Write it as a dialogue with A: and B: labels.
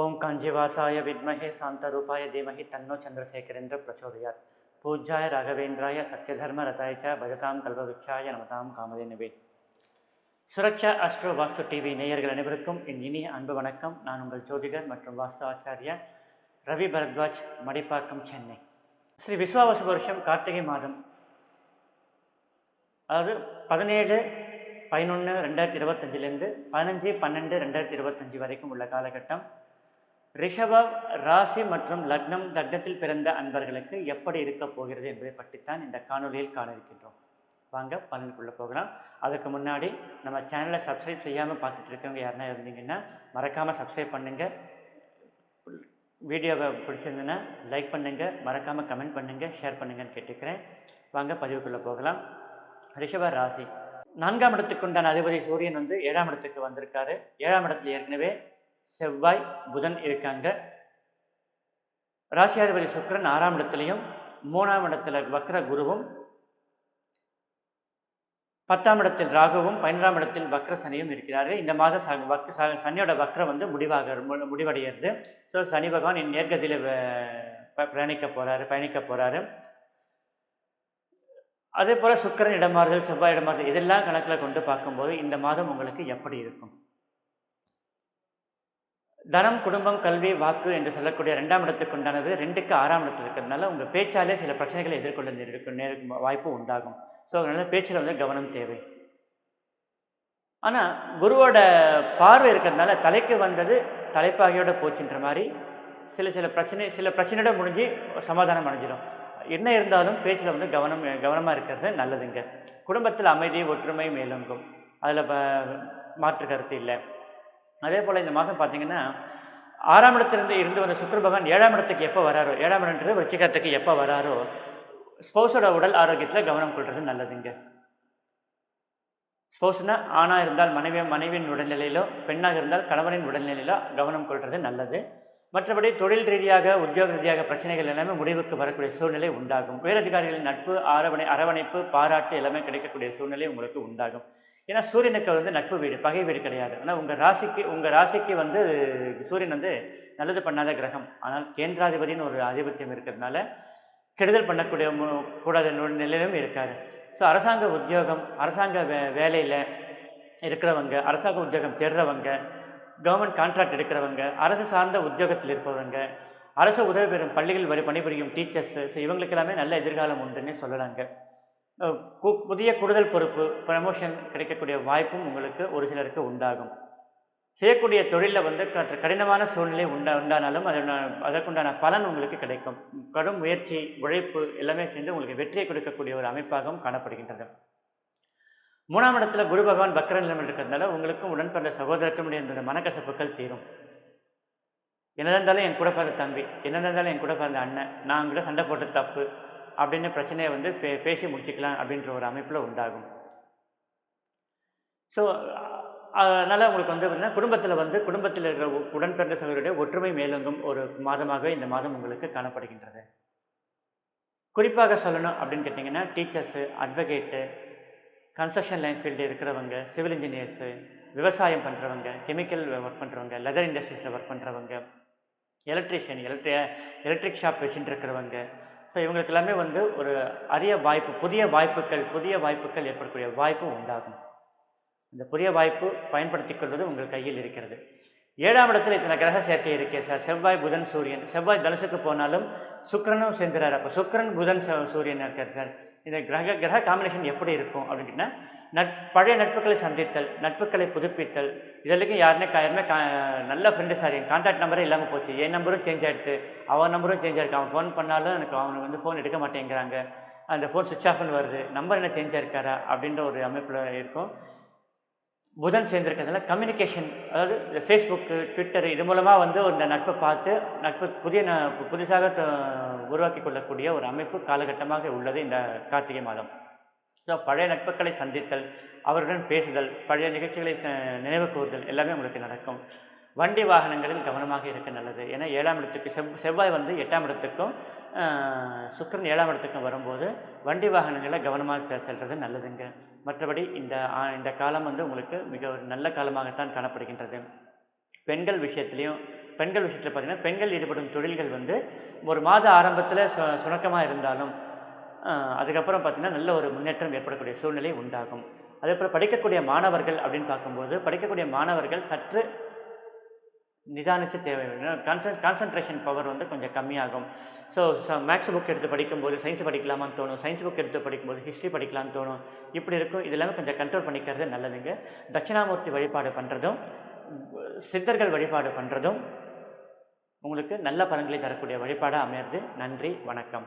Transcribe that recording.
A: ஓம் காஞ்சிவாசாய வித்மஹே சாந்தரூபாய தீமஹி தன்னோ சந்திரசேகரேந்திர பிரச்சோதயாத். பூஜ்யாய ராகவேந்திராய சத்யதர்ம ரதாய பஜதாம் கல்பவிக்ஷாய நமதாம் காமதேனுவே சுரக்ஷா அஸ்ட்ரோ வாஸ்து டிவி நேயர்கள் அனைவருக்கும் என் இனிய அன்பு வணக்கம். நான் உங்கள் ஜோதிடர் மற்றும் வாஸ்து ஆச்சாரியா ரவி பரத்வாஜ் மடிப்பாக்கம் சென்னை. ஸ்ரீ விஸ்வாவச வருஷம் கார்த்திகை மாதம். அதாவது பதினேழு பதினொன்று ரெண்டாயிரத்தி இருபத்தஞ்சிலேருந்து பதினஞ்சு பன்னெண்டு ரெண்டாயிரத்தி இருபத்தஞ்சி வரைக்கும் உள்ள காலகட்டம். ரிஷப ராசி மற்றும் லக்னம் லக்னத்தில் பிறந்த அன்பர்களுக்கு எப்படி இருக்க போகிறது என்பதை பற்றித்தான் இந்த காணொலியில் காண இருக்கின்றோம். வாங்க பலனுக்குள்ளே போகலாம். அதுக்கு முன்னாடி நம்ம சேனலை சப்ஸ்கிரைப் செய்யாமல் பார்த்துட்டு இருக்கவங்க யாருனா இருந்தீங்கன்னா மறக்காமல் சப்ஸ்கிரைப் பண்ணுங்கள் வீடியோவை பிடிச்சிருந்ததுன்னா லைக் பண்ணுங்கள் மறக்காமல் கமெண்ட் பண்ணுங்கள் ஷேர் பண்ணுங்கன்னு கேட்டுக்கிறேன். வாங்க பதிவுக்குள்ளே போகலாம். ரிஷப ராசி. நான்காம் இடத்துக்கு உண்டான அதிபதி சூரியன் வந்து ஏழாம் இடத்துக்கு வந்திருக்காரு. ஏழாம் இடத்துல ஏற்கனவே செவ்வாய் புதன் இருக்காங்க. ராசியாதிபதி சுக்கிரன் ஆறாம் இடத்துலையும் மூணாம் இடத்துல வக்ர குருவும் பத்தாம் இடத்தில் ராகுவும் பதினொன்றாம் இடத்தில் வக்ர சனியும் இருக்கிறார்கள். இந்த மாதம் ச வக் சனியோட வக்ரம் வந்து முடிவாக முடிவடைகிறது. ஸோ சனி பகவான் என் நேர்கதியில் பயணிக்க போகிறாரு பயணிக்க போகிறாரு அதே போல் சுக்கரன் இடமாறுதல் செவ்வாய் இடமாறுதல் இதெல்லாம் கணக்கில் கொண்டு பார்க்கும்போது இந்த மாதம் உங்களுக்கு எப்படி இருக்கும்? தனம் குடும்பம் கல்வி வாக்கு என்று சொல்லக்கூடிய ரெண்டாம் இடத்துக்கு உண்டானது ரெண்டுக்கு ஆறாம் இடத்துல இருக்கிறதுனால உங்கள் பேச்சாலே சில பிரச்சனைகளை எதிர்கொள்ள நேரிடும் நேருக்கும் வாய்ப்பு உண்டாகும். ஸோ அதனால் பேச்சில் வந்து கவனம் தேவை. ஆனால் குருவோட பார்வை இருக்கிறதுனால தலைக்கு வந்தது தலைப்பாகையோட போச்சுன்ற மாதிரி சில சில பிரச்சனை சில பிரச்சனையோட முடிஞ்சு சமாதானம் அடைஞ்சிடும். என்ன இருந்தாலும் பேச்சில் வந்து கவனம் கவனமாக இருக்கிறது நல்லதுங்க. குடும்பத்தில் அமைதி ஒற்றுமை மேலோங்கும். அதில் மாற்று கருத்து இல்லை. அதே போல் இந்த மாதம் பார்த்தீங்கன்னா ஆறாம் இடத்திலிருந்து இருந்து வந்த சுக்கர பகவான் ஏழாம் இடத்துக்கு எப்போ வராரோ ஏழாம் இடம்ன்றது வச்சிக்கத்துக்கு எப்போ வராரோ ஸ்பௌஸோட உடல் ஆரோக்கியத்தில் கவனம் கொள்வது நல்லதுங்க. ஸ்பௌஸ்னா ஆணாக இருந்தால் மனைவி மனைவியின் உடல்நிலையிலோ பெண்ணாக இருந்தால் கணவனின் உடல்நிலையிலோ கவனம் கொள்வது நல்லது. மற்றபடி தொழில் ரீதியாக உத்தியோக ரீதியாக பிரச்சனைகள் எல்லாமே முடிவுக்கு வரக்கூடிய சூழ்நிலை உண்டாகும். உயரதிகாரிகளின் நட்பு அரவணை அரவணைப்பு பாராட்டு எல்லாமே கிடைக்கக்கூடிய சூழ்நிலை உங்களுக்கு உண்டாகும். ஏன்னா சூரியனுக்கு வந்து நட்பு வீடு பகை வீடு கிடையாது. ஆனால் உங்கள் ராசிக்கு உங்கள் ராசிக்கு வந்து சூரியன் வந்து நல்லது பண்ணாத கிரகம். ஆனால் கேந்திராதிபதினு ஒரு ஆதிபத்தியம் இருக்கிறதுனால கெடுதல் பண்ணக்கூடிய மு- கூடாத நிலையிலும் இருக்காது ஸோ அரசாங்க உத்தியோகம் அரசாங்க வே வேலையில் இருக்கிறவங்க அரசாங்க உத்தியோகம் தேடுறவங்க கவர்மெண்ட் கான்ட்ராக்ட் எடுக்கிறவங்க அரசு சார்ந்த உத்தியோகத்தில் இருப்பவங்க அரசு உதவி பெறும் பள்ளிகள் வரை பணிபுரியும் டீச்சர்ஸு ஸோ இவங்களுக்கு எல்லாமே நல்ல எதிர்காலம் உண்டுன்னே சொல்லலாங்க. கு- புதிய கூடுதல் பொறுப்பு ப்ரமோஷன் கிடைக்கக்கூடிய வாய்ப்பும் உங்களுக்கு ஒரு சிலருக்கு உண்டாகும். செய்யக்கூடிய தொழிலில் வந்து கற்ற- கடினமான சூழ்நிலை உண்டா உண்டானாலும் அதன அதற்குண்டான பலன் உங்களுக்கு கிடைக்கும். கடும் முயற்சி உழைப்பு எல்லாமே சேர்ந்து உங்களுக்கு வெற்றியை கொடுக்கக்கூடிய ஒரு அமைப்பாகவும் காணப்படுகின்றது. மூணாம் இடத்துல குரு பகவான் பக்ர நிலைமை இருக்கிறதுனால உங்களுக்கும் உடன் பிறந்த சகோதரருக்கும் இந்த மனக்கசப்புகள் தீரும். என்ன இருந்தாலும் என் கூட பிறந்த தம்பி என்ன இருந்தாலும் என் கூட பிறந்த அண்ணன் நான் உங்கள்கிட்ட சண்டை போட்ட தப்பு அப்படின்னு பிரச்சனையை வந்து பே பேசி முடிச்சுக்கலாம் அப்படின்ற ஒரு அமைப்பில் உண்டாகும். ஸோ அதனால் உங்களுக்கு வந்து பார்த்தீங்கன்னா குடும்பத்தில் வந்து குடும்பத்தில் இருக்கிற உடன் பிறந்த சகோதரருடைய ஒற்றுமை மேலோங்கும் ஒரு மாதமாக இந்த மாதம் உங்களுக்கு காணப்படுகின்றது. குறிப்பாக சொல்லணும் அப்படின்னு கேட்டிங்கன்னா teachers advocate construction line field இருக்கிறவங்க சிவில் இன்ஜினியர்ஸு விவசாயம் பண்ணுறவங்க கெமிக்கல் ஒர்க் பண்ணுறவங்க லெதர் இண்டஸ்ட்ரீஸில் ஒர்க் பண்ணுறவங்க எலக்ட்ரிஷியன் எலக்ட்ரி எலக்ட்ரிக் ஷாப் வச்சுட்டு இருக்கிறவங்க. ஸோ இவங்களுக்கு எல்லாமே வந்து ஒரு அரிய வாய்ப்பு புதிய வாய்ப்புகள் புதிய வாய்ப்புகள் ஏற்படக்கூடிய வாய்ப்பு உண்டாகும். இந்த புதிய வாய்ப்பு பயன்படுத்தி கொள்வது உங்கள் கையில் இருக்கிறது. ஏழாம் இடத்துல இத்தனை கிரக சேர்க்கை இருக்கே சார். செவ்வாய் புதன் சூரியன். செவ்வாய் தனுசுக்கு போனாலும் சுக்ரனும் சேர்ந்துறாரு. அப்போ சுக்ரன் புதன் சூரியன் இருக்கார் சார். இந்த கிரக கிரக காம்பினேஷன் எப்படி இருக்கும் அப்படின்னா நட் பழைய நட்புகளை சந்தித்தல் நட்புகளை புதுப்பித்தல் இதெல்லாம் யாருமே யாருமே கா நல்ல ஃப்ரெண்டு சார் என் கான்டாக்ட் நம்பரே இல்லாமல் போச்சு. என் நம்பரும் சேஞ்ச் ஆகிடுது அவன் நம்பரும் சேஞ்ச் ஆயிருக்கு. அவன் ஃபோன் பண்ணாலும் எனக்கு அவனுக்கு வந்து ஃபோன் எடுக்க மாட்டேங்கிறாங்க. அந்த ஃபோன் சுவிட்ச் ஆஃப்னு வருது. நம்பர் என்ன சேஞ்ச் ஆகிருக்காரா அப்படின்ற ஒரு அமைப்பில் இருக்கும். புதன் சேர்ந்திருக்கிறதுனால கம்யூனிகேஷன் அதாவது ஃபேஸ்புக்கு ட்விட்டர் இது மூலமாக வந்து இந்த நட்பை பார்த்து நட்பு புதிய ந புதுசாக உருவாக்கி கொள்ளக்கூடிய ஒரு அமைப்பு காலகட்டமாக உள்ளது இந்த கார்த்திகை மாதம். ஸோ பழைய நட்புகளை சந்தித்தல் அவருடன் பேசுதல் பழைய நிகழ்ச்சிகளை நினைவு கூறுதல் எல்லாமே உங்களுக்கு நடக்கும். வண்டி வாகனங்களில் கவனமாக இருக்க நல்லது. ஏன்னா ஏழாம் இடத்துக்கு செவ் செவ்வாய் வந்து எட்டாம் இடத்துக்கும் சுக்கரன் ஏழாம் இடத்துக்கும் வரும்போது வண்டி வாகனங்களில் கவனமாக செ- நல்லதுங்க. மற்றபடி இந்த இந்த காலம் வந்து உங்களுக்கு மிக ஒரு நல்ல காலமாகத்தான் காணப்படுகின்றது. பெண்கள் விஷயத்துலையும் பெண்கள் விஷயத்தில் பார்த்தீங்கன்னா பெண்கள் ஈடுபடும் தொழில்கள் வந்து ஒரு மாத ஆரம்பத்தில் சு சுணக்கமாக இருந்தாலும் அதுக்கப்புறம் பார்த்திங்கன்னா நல்ல ஒரு முன்னேற்றம் ஏற்படக்கூடிய சூழ்நிலை உண்டாகும். அதே போல் படிக்கக்கூடிய மாணவர்கள் அப்படின்னு பார்க்கும்போது படிக்கக்கூடிய மாணவர்கள் சற்று நிதானிச்சு தேவை கான்சன் கான்சன்ட்ரேஷன் பவர் வந்து கொஞ்சம் கம்மியாகும். ஸோ மேக்ஸ் புக் எடுத்து படிக்கும்போது சயின்ஸ் படிக்கலாமான்னு தோணும். சயின்ஸ் புக் எடுத்து படிக்கும்போது ஹிஸ்ட்ரி படிக்கலாம்னு தோணும். இப்படி இருக்கும். இதெல்லாமே கொஞ்சம் கண்ட்ரோல் பண்ணிக்கிறது நல்லதுங்க. தட்சிணாமூர்த்தி வழிபாடு பண்ணுறதும் சித்தர்கள் வழிபாடு பண்ணுறதும் உங்களுக்கு நல்ல பலன்களை தரக்கூடிய வழிபாடாக அமையிறது. நன்றி வணக்கம்.